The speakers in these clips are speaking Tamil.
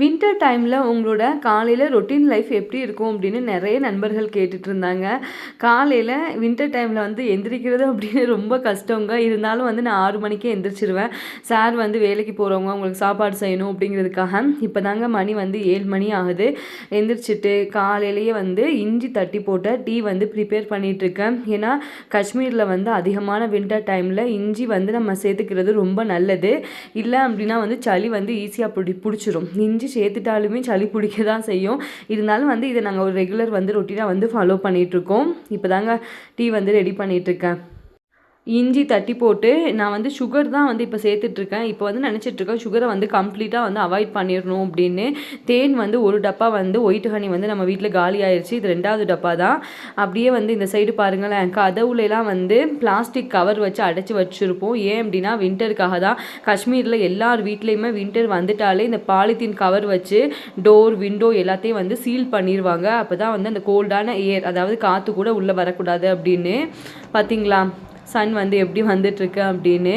வின்டர் டைமில் உங்களோட காலையில் ரொட்டீன் லைஃப் எப்படி இருக்கும் அப்படின்னு நிறைய நண்பர்கள் கேட்டுட்டு இருந்தாங்க காலையில் வின்டர் டைமில் வந்து எந்திரிக்கிறது அப்படின்னு ரொம்ப கஷ்டங்க. இருந்தாலும் வந்து நான் ஆறு மணிக்கே எந்திரிச்சிருவேன். சார் வந்து வேலைக்கு போகிறவங்க அவங்களுக்கு சாப்பாடு செய்யணும் அப்படிங்கிறதுக்காக. இப்போ தாங்க மணி வந்து ஏழு மணி ஆகுது. எந்திரிச்சிட்டு காலையிலேயே வந்து இஞ்சி தட்டி போட்ட டீ வந்து ப்ரிப்பேர் பண்ணிகிட்ருக்கேன் ஏன்னா காஷ்மீரில் வந்து அதிகமான வின்டர் டைமில் இஞ்சி வந்து நம்ம சேர்த்துக்கிறது ரொம்ப நல்லது. இல்லை அப்படின்னா வந்து சளி வந்து ஈஸியாக பிடி பிடிச்சிரும். இஞ்சி சேர்த்துட்டாலுமே சளி பிடிக்க தான் செய்யும். இருந்தாலும் வந்து இதை நாங்கள் ஒரு ரெகுலர் வந்து ரொட்டீனாக வந்து ஃபாலோ பண்ணிகிட்ருக்கோம் இப்போ தாங்க டீ வந்து ரெடி பண்ணிகிட்ருக்கேன் இஞ்சி தட்டி போட்டு நான் வந்து சுகர் தான் வந்து இப்போ சேர்த்துட்ருக்கேன் இப்போ வந்து நினச்சிட்ருக்கேன் சுகரை வந்து கம்ப்ளீட்டாக வந்து அவாய்ட் பண்ணிடணும் அப்படின்னு. தேன் வந்து ஒரு டப்பா வந்து ஒயிட் ஹனி வந்து நம்ம வீட்டில் காலி ஆயிடுச்சு இது ரெண்டாவது டப்பா தான். அப்படியே வந்து இந்த சைடு பாருங்களேன் கதவுலலாம் வந்து பிளாஸ்டிக் கவர் வச்சு அடைச்சி வச்சுருப்போம். ஏன் அப்படின்னா வின்டருக்காக தான். காஷ்மீரில் எல்லார் வீட்லேயுமே வின்டர் வந்துட்டாலே இந்த பாலித்தீன் கவர் வச்சு டோர் விண்டோ எல்லாத்தையும் வந்து சீல் பண்ணிடுவாங்க அப்போ தான் வந்து அந்த கோல்டான ஏர் அதாவது காற்று கூட உள்ளே வரக்கூடாது அப்படின்னு. பார்த்தீங்களா சன் வந்து எப்படி வந்துட்டுருக்கு அப்படின்னு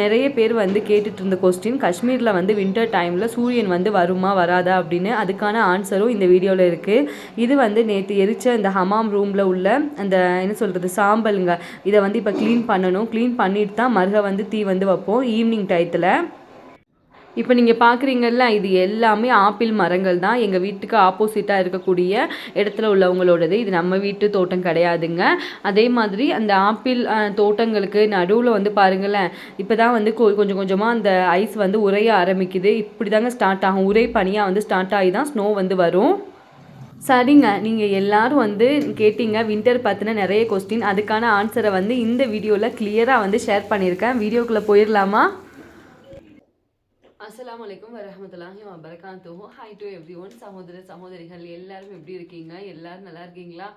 நிறைய பேர் வந்து கேட்டுட்டு இருந்த கொஸ்டின் காஷ்மீரில் வந்து வின்டர் டைமில் சூரியன் வந்து வருமா வராதா அப்படின்னு அதுக்கான ஆன்சரும் இந்த வீடியோவில் இருக்குது இது வந்து நேற்று எரிச்ச இந்த ஹமாம் ரூமில் உள்ள அந்த என்ன சொல்கிறது சாம்பலுங்க. இதை வந்து இப்போ க்ளீன் பண்ணணும். க்ளீன் பண்ணிட்டு தான் மருக வந்து தீ வந்து வைப்போம் ஈவினிங் டயத்தில் இப்போ நீங்கள் பார்க்குறீங்கல்ல இது எல்லாமே ஆப்பிள் மரங்கள் தான். எங்கள் வீட்டுக்கு ஆப்போசிட்டாக இருக்கக்கூடிய இடத்துல உள்ளவங்களோடது. இது நம்ம வீட்டு தோட்டம் கிடையாதுங்க. அதே மாதிரி அந்த ஆப்பிள் தோட்டங்களுக்கு நடுவில் வந்து பாருங்களேன் இப்போ தான் வந்து கொ- கொஞ்சம் கொஞ்சமாக அந்த ஐஸ் வந்து உரைய ஆரம்பிக்குது. இப்படி தாங்க ஸ்டார்ட் ஆகும். உரை பனியாக வந்து ஸ்டார்ட் ஆகி தான் ஸ்னோ வந்து வரும். சரிங்க. நீங்கள் எல்லாரும் வந்து கேட்டிங்க வின்டர் பற்றின நிறைய கொஸ்டின் அதுக்கான ஆன்சரை வந்து இந்த வீடியோவில் கிளியராக வந்து ஷேர் பண்ணியிருக்கேன். வீடியோக்குள்ளே போயிடலாமா? அஸ்ஸலாமு அலைக்கும் வரஹமத்துல்லாஹி வபரகாத்துஹு ஹாய் டு எவ்ரி ஒன் சகோதர சகோதரிகள் எல்லாரும் எப்படி இருக்கீங்க? எல்லாரும் நல்லா இருக்கீங்களா?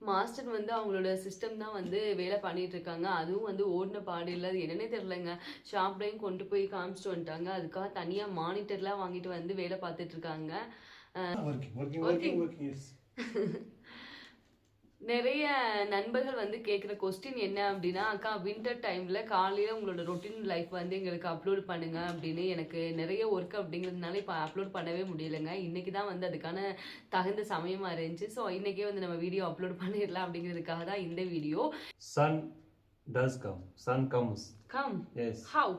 மாஸ்டர் வந்து அவங்களோட சிஸ்டம் தான் வந்து வேலை பண்ணிட்டு இருக்காங்க. அதுவும் வந்து ஓடின பாடு இல்லை அது என்னன்னே தெரிலங்க ஷாப்லையும் கொண்டு போய் காமிச்சிட்டு வந்துட்டாங்க. அதுக்காக தனியாக மானிட்டர்லாம் வாங்கிட்டு வந்து வேலை பார்த்துட்டு இருக்காங்க. நிறைய நண்பர்கள் வந்து கேட்குற கொஸ்டின் என்ன அப்படின்னா அக்கா வின்டர் டைமில் காலையில் உங்களோட ரொட்டீன் லைஃப் வந்து எங்களுக்கு அப்லோட் பண்ணுங்க அப்படின்னு எனக்கு நிறைய ஒர்க் அப்படிங்கிறதுனால இப்போ அப்லோட் பண்ணவே முடியலைங்க இன்னைக்கு தான் வந்து அதுக்கான தகுந்த சமயமாக இருந்துச்சு ஸோ இன்னைக்கே வந்து நம்ம வீடியோ அப்லோட் பண்ணிடலாம் அப்படிங்கிறதுக்காக தான் இந்த video Sun does come. Sun comes. Come Yes. How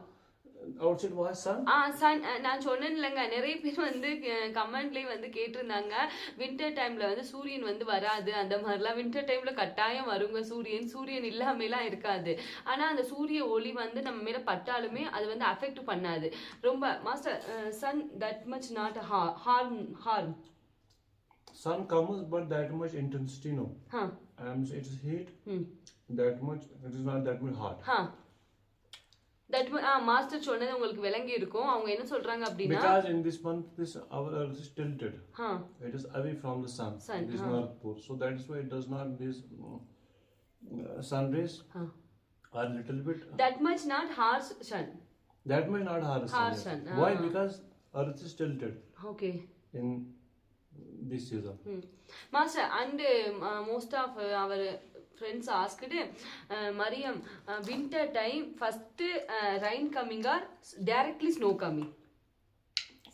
நான் சொன்னேன் இல்லைங்க நிறைய பேர் வந்து கமெண்ட்லேயே வந்து கேட்டிருந்தாங்க. வின்டர் டைமில் வந்து சூரியன் வந்து வராது. அந்த மாதிரிலாம் வின்டர் டைமில் கட்டாயம் வருங்க சூரியன். சூரியன் இல்லாமலாம் இருக்காது. ஆனால் அந்த சூரிய ஒளி வந்து நம்ம மேலே பட்டாலுமே அது வந்து அஃபெக்ட் பண்ணாது. ரொம்ப master sun that much not harm harm Sun comes, but that much intensity no. ஹா And it is heat. ம் That much. It is not that much hot. That ah master சொன்னது உங்களுக்கு விளங்கி இருக்கும் அவங்க என்ன சொல்றாங்க அப்படின்னா Because in this month, this our Earth is tilted. ஹா It is away from the sun. Sun, It is huh. North Pole. So that is why it does not this uh, sun rays ஹா are little bit. That much not harsh sun That may not harsh. Harsh sun. sun, Why? ah. Because Earth is tilted okay in this season. Hmm. Master, and uh, most of uh, our friends ஆஸ்கிட்டு Mariyam winter time first rain coming or directly snow coming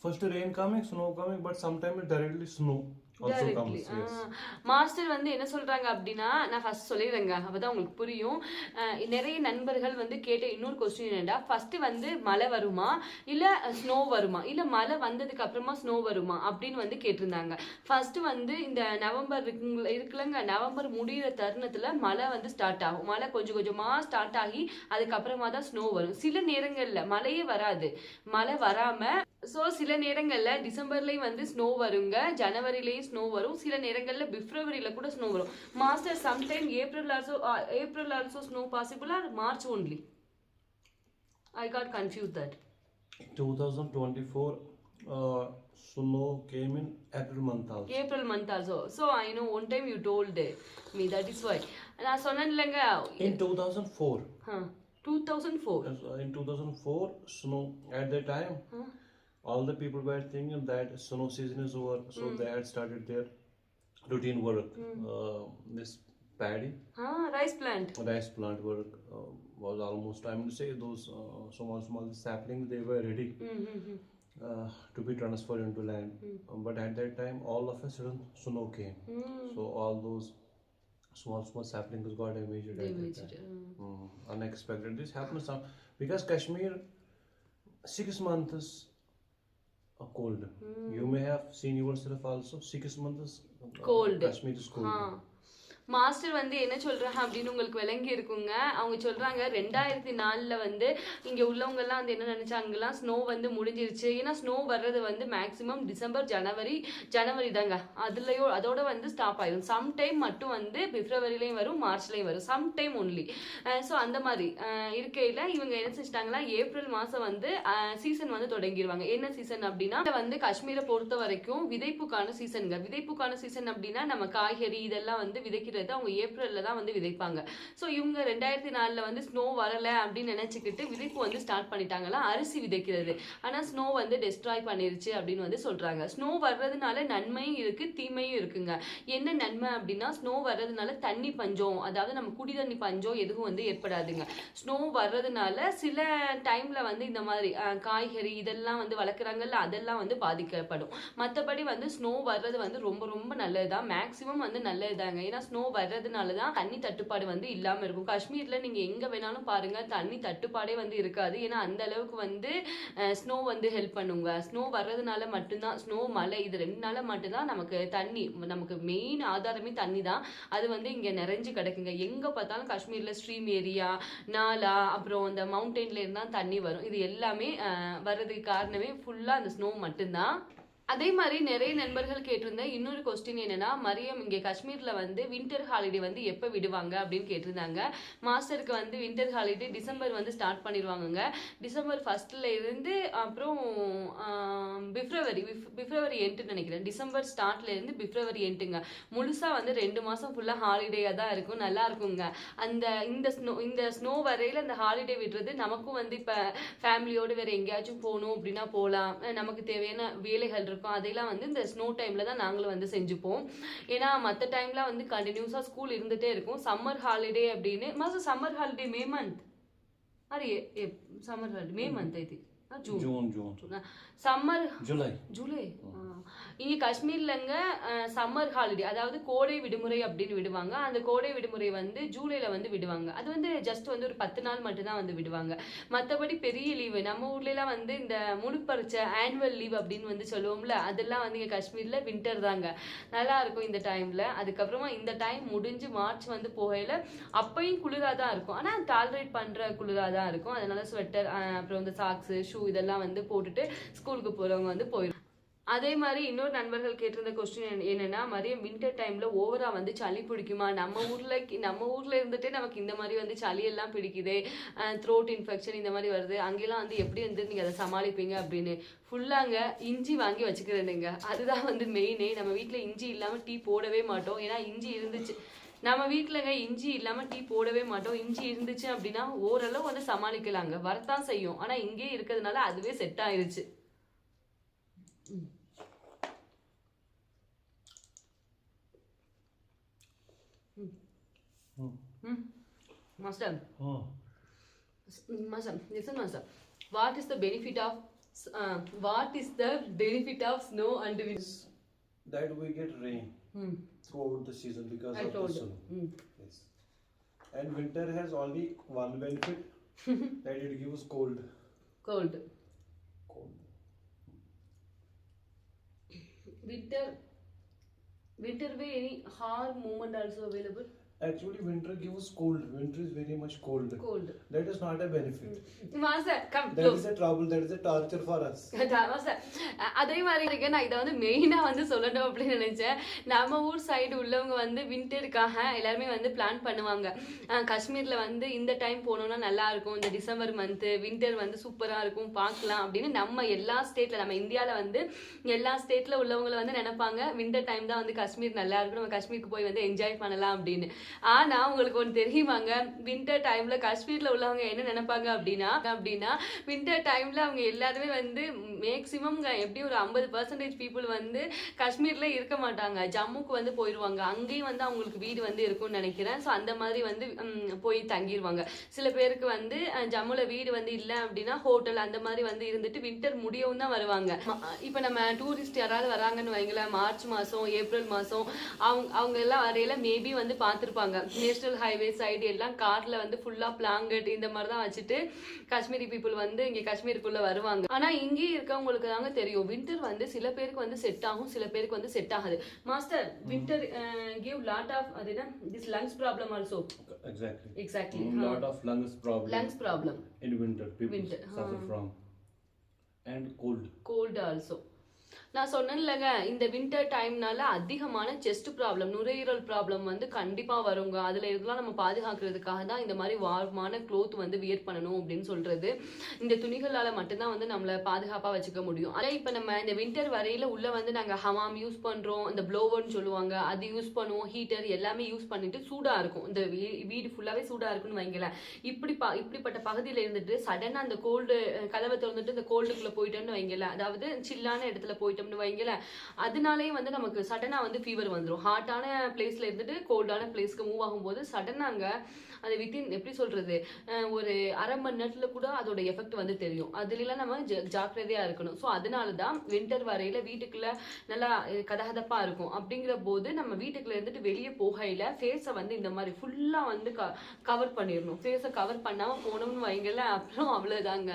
first rain coming snow coming but sometime directly snow Yes. Master வந்து என்ன சொல்றாங்க அப்படின்னா நான் ஃபர்ஸ்ட் சொல்லிடுறேங்க. அப்பதான் உங்களுக்கு புரியும். நிறைய நண்பர்கள் வந்து கேட்ட இன்னொரு கொஸ்டின் என்னடா ஃபர்ஸ்ட் வந்து மழை வருமா? இல்ல ஸ்னோ வருமா? இல்ல மழை வந்ததுக்கு அப்புறமா ஸ்னோ வருமா? அப்படின்னு வந்து கேட்டிருந்தாங்க. ஃபர்ஸ்ட் வந்து இந்த நவம்பர் இருக்குல்லங்க நவம்பர் முடியிற தருணத்துல மழை வந்து ஸ்டார்ட் ஆகும். மழை கொஞ்சம் கொஞ்சமா ஸ்டார்ட் ஆகி அதுக்கப்புறமா தான் ஸ்னோ வரும். சில நேரங்கள்ல மழையே வராது. மழை வராம ஸோ சில நேரங்கள்ல டிசம்பர்லயும் வந்து ஸ்னோ வருங்க ஜனவரிலையும் ஸ்னோ வரும். சில நேரங்கள்ல பிப்ரவரியில கூட ஸ்னோ வரும். Master sometime April also April also snow possible or March only I got confuse that 2024 uh, snow came in April month also. April month also so I know one time you told me that is why நான் சொன்னேன் இல்லைங்க In 2004, two thousand four uh, in 2004 snow at that time, all the people were thinking that snow season is over, so mm. they had started their routine work. Mm. Uh, this paddy, rice plant, rice plant work uh, was almost. I'm to say those uh, small small saplings they were ready. Mm-hmm. Uh, to be transferred into land, hmm. um, but at that time, all of a sudden, snow came. So all those small small saplings got damaged. Damaged. At. Mm. Unexpected. This happens some because Kashmir six months uh, cold. You may have seen yourself also. Six months uh, Cold. Kashmir is cold. Master வந்து என்ன சொல்கிறாங்க அப்படின்னு உங்களுக்கு விளங்கி இருக்குங்க. அவங்க சொல்கிறாங்க ரெண்டாயிரத்தி நாலில் வந்து இங்கே உள்ளவங்கெல்லாம் வந்து என்ன நினச்சாங்கலாம் ஸ்னோ வந்து முடிஞ்சிருச்சு. ஏன்னா ஸ்னோ வர்றது வந்து மேக்சிமம் டிசம்பர் ஜனவரி ஜனவரி தாங்க. அதுலேயோ அதோட வந்து ஸ்டாப் ஆயிடும் சம் டைம் மட்டும் வந்து பிப்ரவரிலையும் வரும் மார்ச்லேயும் வரும். சம் டைம் ஒன்லி ஸோ அந்த மாதிரி. இருக்கையில் இவங்க என்ன செஞ்சிட்டாங்கன்னா ஏப்ரல் மாதம் வந்து சீசன் வந்து தொடங்கிடுவாங்க என்ன சீசன் அப்படின்னா வந்து காஷ்மீரை பொறுத்த வரைக்கும் விதைப்புக்கான சீசனுங்க விதைப்புக்கான சீசன் அப்படின்னா நம்ம காய்கறி இதெல்லாம் வந்து விதைக்கிறது அவங்க ஏப்ரலில் தான் வந்து விதைப்பாங்க. ஸோ இவங்க ரெண்டாயிரத்தி நாலில் வந்து ஸ்னோ வரலை அப்படின்னு நினச்சிக்கிட்டு விதைப்பு வந்து ஸ்டார்ட் பண்ணிட்டாங்களா? அரிசி விதைக்கிறது. ஆனால் ஸ்னோ வந்து டெஸ்ட்ராய் பண்ணிருச்சு அப்படின்னு வந்து சொல்கிறாங்க ஸ்னோ வர்றதுனால நன்மையும் இருக்குது தீமையும் இருக்குங்க. என்ன நன்மை அப்படின்னா ஸ்னோ வர்றதுனால தண்ணி பஞ்சம் அதாவது நம்ம குடி தண்ணி பஞ்சம் எதுவும் வந்து ஏற்படாதுங்க. ஸ்னோ வர்றதுனால சில டைமில் வந்து இந்த மாதிரி காய்கறி இதெல்லாம் வந்து வளர்க்குறாங்கல்ல அதெல்லாம் வந்து பாதிக்கப்படும். மற்றபடி வந்து ஸ்னோ வர்றது வந்து ரொம்ப ரொம்ப நல்லது தான் மேக்ஸிமம் வந்து நல்லது தாங்க ஏன்னா ஸ்னோ ஸ்னோ வர்றதுனால தான் தண்ணி தட்டுப்பாடு வந்து இல்லாமல் இருக்கும். காஷ்மீரில் நீங்கள் எங்கே வேணாலும் பாருங்கள் தண்ணி தட்டுப்பாடே வந்து இருக்காது. ஏன்னா அந்த அளவுக்கு வந்து ஸ்னோ வந்து ஹெல்ப் பண்ணுங்க. ஸ்னோ வர்றதுனால மட்டும்தான் ஸ்னோ மழை இது ரெண்டு நாள மட்டும்தான் நமக்கு தண்ணி நமக்கு மெயின் ஆதாரமே தண்ணி தான் அது வந்து இங்கே நிறைஞ்சு கிடக்குங்க. எங்கே பார்த்தாலும் காஷ்மீரில் ஸ்ட்ரீம் ஏரியா நாலா அப்புறம் அந்த மவுண்டெயின்லேருந்து தான் தண்ணி வரும். இது எல்லாமே வர்றதுக்கு காரணமே ஃபுல்லாக அந்த ஸ்னோ மட்டும்தான். அதே மாதிரி நிறைய நண்பர்கள் கேட்டிருந்த இன்னொரு கொஸ்டின் என்னன்னா மரியம் இங்கே காஷ்மீரில் வந்து வின்டர் ஹாலிடே வந்து எப்போ விடுவாங்க அப்படின்னு கேட்டிருந்தாங்க. மாஸ்டருக்கு வந்து வின்டர் ஹாலிடே டிசம்பர் வந்து ஸ்டார்ட் பண்ணிடுவாங்கங்க. டிசம்பர் ஃபர்ஸ்ட்ல இருந்து அப்புறம் பிப்ரவரி பிப்ரவரி எட்டுன்னு நினைக்கிறேன். டிசம்பர் ஸ்டார்ட்ல இருந்து பிப்ரவரி எட்டுங்க முழுசா வந்து ரெண்டு மாதம் ஃபுல்லாக ஹாலிடேயாக தான் இருக்கும். நல்லா இருக்குங்க. அந்த இந்த ஸ்னோ இந்த ஸ்னோ வரையில் அந்த ஹாலிடே விடுறது நமக்கும் வந்து இப்போ ஃபேமிலியோடு வேற எங்கேயாச்சும் போகணும் அப்படின்னா போகலாம். நமக்கு தேவையான வேலைகள் இருக்கும். அதையெல்லாம் வந்து இந்த ஸ்னோ டைமில் தான் நாங்களும் வந்து செஞ்சுப்போம். ஏன்னா மற்ற டைம்லாம் வந்து கண்டினியூஸாக ஸ்கூல் இருந்துகிட்டே இருக்கும். சம்மர் ஹாலிடே அப்படின்னு மாதம் summer holiday May month array summer holiday May month I think summer. July. இங்க காஷ்மீர்லங்க சம்மர் ஹாலிடே அதாவது கோடை விடுமுறை அப்படின்னு விடுவாங்க. அந்த கோடை விடுமுறை வந்து ஜூலைல வந்து விடுவாங்க. அது வந்து ஜஸ்ட் வந்து ஒரு பத்து நாள் மட்டும்தான் வந்து விடுவாங்க. மற்றபடி பெரிய லீவு நம்ம ஊர்ல எல்லாம் வந்து இந்த முழுப்பரிச்ச ஆனுவல் லீவ் அப்படின்னு வந்து சொல்லுவோம்ல அதெல்லாம் வந்து இங்க காஷ்மீர்ல வின்டர் தாங்க. நல்லா இருக்கும் இந்த டைம்ல அதுக்கப்புறமா இந்த டைம் முடிஞ்சு மார்ச் வந்து போகையில அப்பயும் குளிரா தான் இருக்கும். ஆனா டாலரேட் பண்ற குளிரா தான் இருக்கும். அதனால ஸ்வெட்டர் அப்புறம் இந்த சாக்ஸ் ஷூ இதெல்லாம் வந்து போட்டுட்டு ஸ்கூலுக்கு போகிறவங்க வந்து போயிடும் அதே மாதிரி இன்னொரு நண்பர்கள் கேட்டிருந்த கொஸ்டின் என்னன்னா மதியம் வின்டர் டைம்ல ஓவரா வந்து சளி பிடிக்குமா? நம்ம ஊர்ல நம்ம ஊர்ல இருந்துட்டே நமக்கு இந்த மாதிரி வந்து சளி எல்லாம் பிடிக்குது த்ரோட் இன்ஃபெக்ஷன் இந்த மாதிரி வருது அங்கெல்லாம் வந்து எப்படி வந்து நீங்க அதை சமாளிப்பீங்க அப்படின்னு. ஃபுல்லாங்க இஞ்சி வாங்கி வச்சுக்கிறேனுங்க. அதுதான் வந்து மெயினே நம்ம வீட்டில் இஞ்சி இல்லாமல் டீ போடவே மாட்டோம். ஏன்னா இஞ்சி இருந்துச்சு. நம்ம வீட்லங்க இஞ்சி இல்லாம டீ போடவே மாட்டோம் இஞ்சி இருந்துச்சு அப்படின்னா ஓரளவு வந்து சமாளிக்கலாங்க வரத்தான் செய்யும் ஆனா இங்கே இருக்கிறதுனால அதுவே செட் ஆயிருச்சு. Master, Oh. Master, listen, Master. What is the benefit of uh, what is the benefit of snow and wind? That we get rain Hmm. throughout the season because I of told the sun. Hmm. Yes. And winter has only one benefit that it gives cold. Cold. Cold. Winter. Winter way any hard movement also available? Actually, winter gives cold. Winter is very much cold. Cold. That is not a benefit. Master, come That close. is a trouble. That is a torture for us. அதே மாதிரி இருக்கு நான் இதை வந்து மெயினாக வந்து சொல்லணும் அப்படின்னு நினைச்சேன் நம்ம ஊர் சைடு உள்ளவங்க வந்து வின்டருக்காக எல்லாருமே வந்து பிளான் பண்ணுவாங்க காஷ்மீர்ல வந்து இந்த டைம் போனோம்னா நல்லா இருக்கும் இந்த டிசம்பர் மந்த்து வின்டர் வந்து சூப்பரா இருக்கும் பார்க்கலாம் அப்படின்னு நம்ம எல்லா ஸ்டேட்ல நம்ம இந்தியால வந்து எல்லா ஸ்டேட்ல உள்ளவங்க வந்து நினைப்பாங்க வின்டர் டைம் தான் வந்து காஷ்மீர் நல்லா இருக்கும் நம்ம காஷ்மீருக்கு போய் வந்து என்ஜாய் பண்ணலாம் அப்படின்னு ஆனா உங்களுக்கு ஒன்று தெரியுமாங்க? வின்டர் டைம்ல காஷ்மீர்ல உள்ளவங்க என்ன நினைப்பாங்க அப்படின்னா அப்படின்னா வின்டர் டைம்ல அவங்க எல்லாருமே வந்து மேக்சிமம் எப்படி ஒரு ஐம்பது பர்சன்டேஜ் பீப்புள் வந்து காஷ்மீர்ல இருக்க மாட்டாங்க. ஜம்முக்கு வந்து போயிடுவாங்க அங்கேயும் வந்து அவங்களுக்கு வீடு வந்து இருக்கும்னு நினைக்கிறேன். ஸோ அந்த மாதிரி வந்து போய் தங்கிடுவாங்க சில பேருக்கு வந்து ஜம்முல வீடு வந்து இல்லை அப்படின்னா ஹோட்டல் அந்த மாதிரி வந்து இருந்துட்டு வின்டர் முடியவும் தான் வருவாங்க. இப்போ நம்ம டூரிஸ்ட் யாராவது வராங்கன்னு வைங்களேன் மார்ச் மாதம் ஏப்ரல் மாதம் அவங்க அவங்க எல்லாம் வரையில மேபி வந்து பார்த்துருப்பாங்க. நேஷனல் ஹைவே சைடு எல்லாம் கார்ல வந்து ஃபுல்லாக பிளாங்கட் இந்த மாதிரி தான் வச்சுட்டு காஷ்மீரி பீப்புள் வந்து இங்கே காஷ்மீருக்குள்ள வருவாங்க. ஆனால் இங்கேயே இருக்கவங்களுக்கு தாங்க தெரியும். வின்டர் வந்து சில பேருக்கு வந்து செட் ஆகும் சில பேருக்கு வந்து செட் ஆகாது. Master winter give lot of அது என்ன? This lungs problem also. Exactly of lungs problem lungs problem in winter. People Winter, suffer huh. from. And cold. Cold also நான் சொன்னேன்லங்க இந்த வின்டர் டைம்னால அதிகமான செஸ்ட் ப்ராப்ளம் நுரையீரல் ப்ராப்ளம் வந்து கண்டிப்பாக வருங்க. அதில் இதெல்லாம் நம்ம பாதுகாக்கிறதுக்காக தான் இந்த மாதிரி வார்மான க்ளோத் வந்து வியர் பண்ணணும் அப்படின்னு சொல்றது. இந்த துணிகளால் மட்டும்தான் வந்து நம்மளை பாதுகாப்பாக வச்சுக்க முடியும். அதே இப்போ நம்ம இந்த வின்டர் வரையில் உள்ளே வந்து நாங்கள் ஹமாம் யூஸ் பண்ணுறோம் இந்த ப்ளோவர்னு சொல்லுவாங்க அது யூஸ் பண்ணுவோம் ஹீட்டர் எல்லாமே யூஸ் பண்ணிட்டு சூடாக இருக்கும். இந்த வீ- வீடு ஃபுல்லாகவே சூடாக இருக்குன்னு வைங்களேன். இப்படி ப இப்படிப்பட்ட பகுதியில் இருந்துட்டு சடனாக அந்த கோல்டு கதவை திறந்துட்டு இந்த கோல்டுக்குள்ளே போயிட்டோன்னு வைங்களேன். அதாவது சில்லான இடத்துல போயிட்டோம்னு வைங்களேன். அதனாலேயே வந்து நமக்கு சடனாக வந்து ஃபீவர் வந்துடும் ஹாட்டான பிளேஸில் இருந்துட்டு கோல்டான பிளேஸ்க்கு மூவ் ஆகும்போது சடனாங்க அது வித்தின் எப்படி சொல்கிறது ஒரு அரை மணி நேரத்தில் கூட அதோட எஃபெக்ட் வந்து தெரியும். அதுலலாம் நம்ம ஜ- ஜாக்கிரதையாக இருக்கணும். ஸோ அதனால தான் வின்டர் வரையில் வீட்டுக்குள்ளே நல்லா கதகதப்பாக இருக்கும். அப்படிங்கிற போது நம்ம வீட்டுக்குள்ள இருந்துட்டு வெளியே போகையில் ஃபேஸை வந்து இந்த மாதிரி ஃபுல்லாக வந்து க கவர் பண்ணிடணும். ஃபேஸை கவர் பண்ணாமல் போனோம்னு வைங்கல அப்புறம் அவ்வளோதாங்க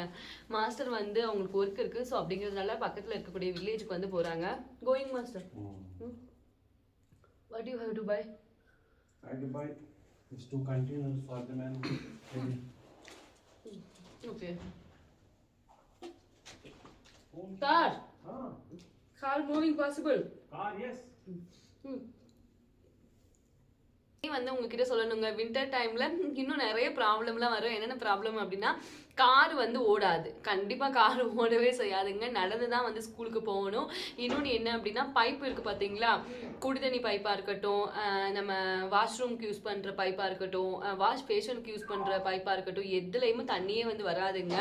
மாஸ்டர் வந்து அவங்களுக்கு ஒர்க் இருக்குது ஸோ அப்படிங்கிறதுனால பக்கத்தில் இருக்கக்கூடிய வில்லேஜுக்கு வந்து போறாங்க going master Mm. What you have to buy I had to buy these two containers for them and maybe okay car ah car moving possible car yes வந்து உங்ககிட்ட சொல்லணுங்க. வின்டர் டைம்ல இன்னும் நிறைய ப்ராப்ளம்லாம் வரும். என்னென்ன ப்ராப்ளம் அப்படின்னா கார் வந்து ஓடாது. கண்டிப்பாக கார் ஓடவே செய்யாதுங்க. நடந்து தான் வந்து ஸ்கூலுக்கு போகணும். இன்னொன்று என்ன அப்படின்னா பைப் இருக்குது பார்த்தீங்களா குடி குடிதண்ணி பைப்பாக இருக்கட்டும் நம்ம வாஷ்ரூம்க்கு யூஸ் பண்ணுற பைப்பாக இருக்கட்டும் வாஷ் பேஷனுக்கு யூஸ் பண்ணுற பைப்பாக இருக்கட்டும் எதுலேயுமே தண்ணியே வந்து வராதுங்க.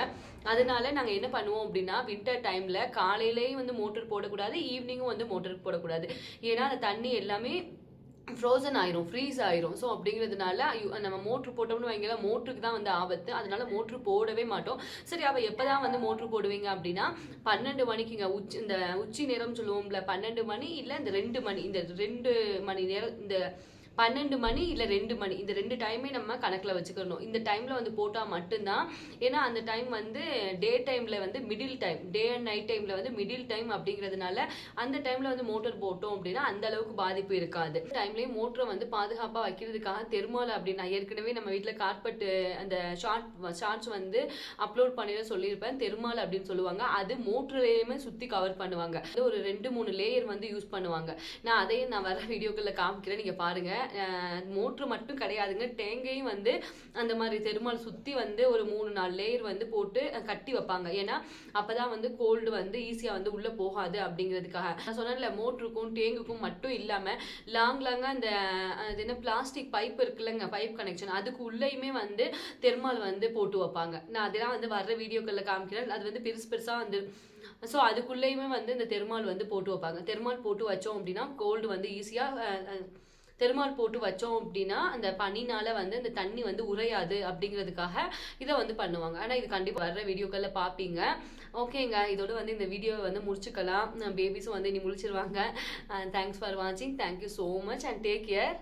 அதனால நாங்கள் என்ன பண்ணுவோம் அப்படின்னா வின்டர் டைமில் காலையிலேயும் வந்து மோட்டர் போடக்கூடாது ஈவினிங்கும் வந்து மோட்டர் போடக்கூடாது. ஏன்னா அந்த தண்ணி எல்லாமே ஃப்ரோசன் ஆயிரும் ஃப்ரீஸ் ஆயிரும். ஸோ அப்படிங்கிறதுனால நம்ம மோட்ரு போட்டோம்னு வைங்களேன் மோட்டருக்கு தான் வந்து ஆபத்து. அதனால மோட்ரு போடவே மாட்டோம். சரி அப்போ எப்போ தான் வந்து மோட்ரு போடுவீங்க அப்படின்னா பன்னெண்டு மணிக்குங்க. உச்சி இந்த உச்சி நேரம் சொல்லுவோம்ல பன்னெண்டு மணி இல்லை இந்த ரெண்டு மணி இந்த ரெண்டு மணி நேரம் இந்த பன்னெண்டு மணி இல்லை ரெண்டு மணி. இந்த ரெண்டு டைமே நம்ம கணக்கில் வச்சுக்கணும். இந்த டைமில் வந்து போட்டால் மட்டும்தான். ஏன்னா அந்த டைம் வந்து டே டைமில் வந்து middle time day and night டைமில் வந்து மிடில் டைம் அப்படிங்கிறதுனால அந்த டைமில் வந்து மோட்டர் போட்டோம் அப்படின்னா அந்த அளவுக்கு பாதிப்பு இருக்காது. டைம்லேயும் மோட்டரை வந்து பாதுகாப்பாக வைக்கிறதுக்காக தெர்மால் அப்படின்னா ஏற்கனவே நம்ம வீட்டில் கார்பெட்டு அந்த ஷார்ட் ஷார்ட்ஸ் வந்து அப்லோட் பண்ணிட சொல்லியிருப்பேன். தெர்மால் அப்படின்னு சொல்லுவாங்க. அது மோட்டர்லேயுமே சுற்றி கவர் பண்ணுவாங்க. அது ஒரு ரெண்டு மூணு லேயர் வந்து யூஸ் பண்ணுவாங்க. நான் அதையும் நான் வர வீடியோக்களில் காமிக்கிறேன். நீங்கள் பாருங்கள் மோட்ரு மட்டும் கிடையாதுங்க. டேங்கையும் வந்து அந்த மாதிரி தெருமால் சுற்றி வந்து ஒரு மூணு நாலு லேயர் வந்து போட்டு கட்டி வைப்பாங்க. ஏன்னா அப்பதான் வந்து கோல்டு வந்து ஈஸியாக வந்து உள்ளே போகாது அப்படிங்கிறதுக்காக. நான் சொன்னேன்ல மோட்ருக்கும் டேங்குக்கும் மட்டும் இல்லாமல் லாங் லாங்காக அந்த அது என்ன பிளாஸ்டிக் பைப் இருக்குல்லங்க பைப் கனெக்ஷன் அதுக்கு உள்ளேயுமே வந்து தெருமால் வந்து போட்டு வைப்பாங்க. நான் அதெல்லாம் வந்து வர்ற வீடியோக்களில் காமிக்கிறேன். அது வந்து பெருசு பெருசாக வந்து ஸோ அதுக்குள்ளேயுமே வந்து இந்த தெருமால் வந்து போட்டு வைப்பாங்க. தெருமால் போட்டு வச்சோம் அப்படின்னா கோல்டு வந்து ஈஸியாக தெருமால் போட்டு வச்சோம் அப்படின்னா அந்த பனினால வந்து அந்த தண்ணி வந்து உறையாது அப்படிங்கிறதுக்காக இதை வந்து பண்ணுவாங்க. ஆனால் இது கண்டிப்பாக வர்ற வீடியோக்களில் பார்ப்பீங்க ஓகேங்க. இதோட வந்து இந்த வீடியோவை வந்து முடிச்சுக்கலாம். பேபிஸும் வந்து இனி முடிச்சிருவாங்க. தேங்க்ஸ் ஃபார் வாட்சிங் thank you so much and take care